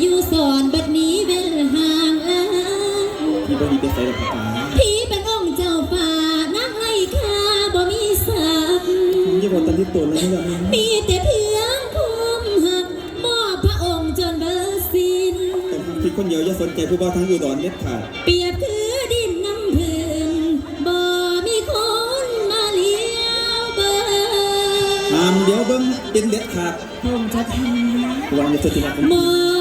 อยู่สอนบัดนี้เวลห่างเอ้ยวพี่เป็นองค์เจ้าป่านักไล่ข้าบ่มีศักดิ์มีแต่เพียงความหักมอบพระองค์จนเบอร์สินแต่พี่คนเดียวอย่าสนใจผู้บ่าวทั้งอยู่ดอนเล็ดขาดเปียบคือดินน้ำพื้นบ่มีคนมาเลี้ยวเบอร์ห้มเดี๋ยวเบิ้งเป็นเล็ดขาดพระองค์จะทำ Wang itu tidak penting.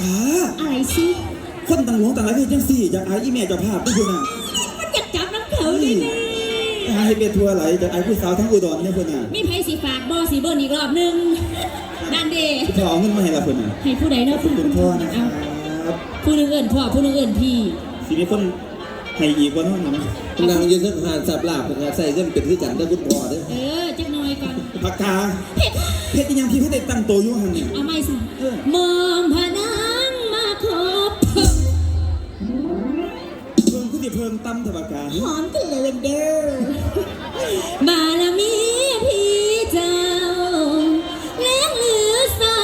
พักกาอะไรสิคนต่างหลวงต่างหลายเพศจังสี่อยากอายอีแม่เจ้าภาพด้วยคุณน่ะมันอยากจับน้ำเขาเลยนี่อายเป็นทัวร์ไหลจากอายผู้สาวทั้งอุดรเนี่ยคุณน่ะมีไผสีฝากบอสีเบิร์นอีกรอบหนึงนั่นเดพี่พ่อเอาเงินมาให้ละคุณน่ะให้ผู้ใดขอเนาะบคุณคุณพ่อนะครับผู้หนึงเอินพ่อผู้หนึงเอินพี่สิมีคนให้อีกว่าน้องนะนางยืนสังหารสับลาบงานใส่เงินเป็นคือกันได้คุณพ่อเด้อเออจักหน่อยก่อนพักกาเพชรอีหยังพี่เพชรได้ตั้งโตวอยู่หันนี่เอาไม่สิเออมอ คือสิเพิ่งตั้มเถอะพักกาหอมกันเลยเด้อบารมีพี่เจ้าแล้งเหลือเศร้า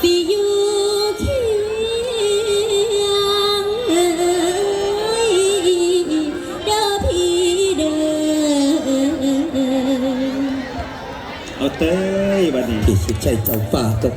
สิอยู่เคียงเอ้ยเด้อพี่เด้อ เอาเต้ยบัดนี้ ที่สุดใจเจ้าป่าตก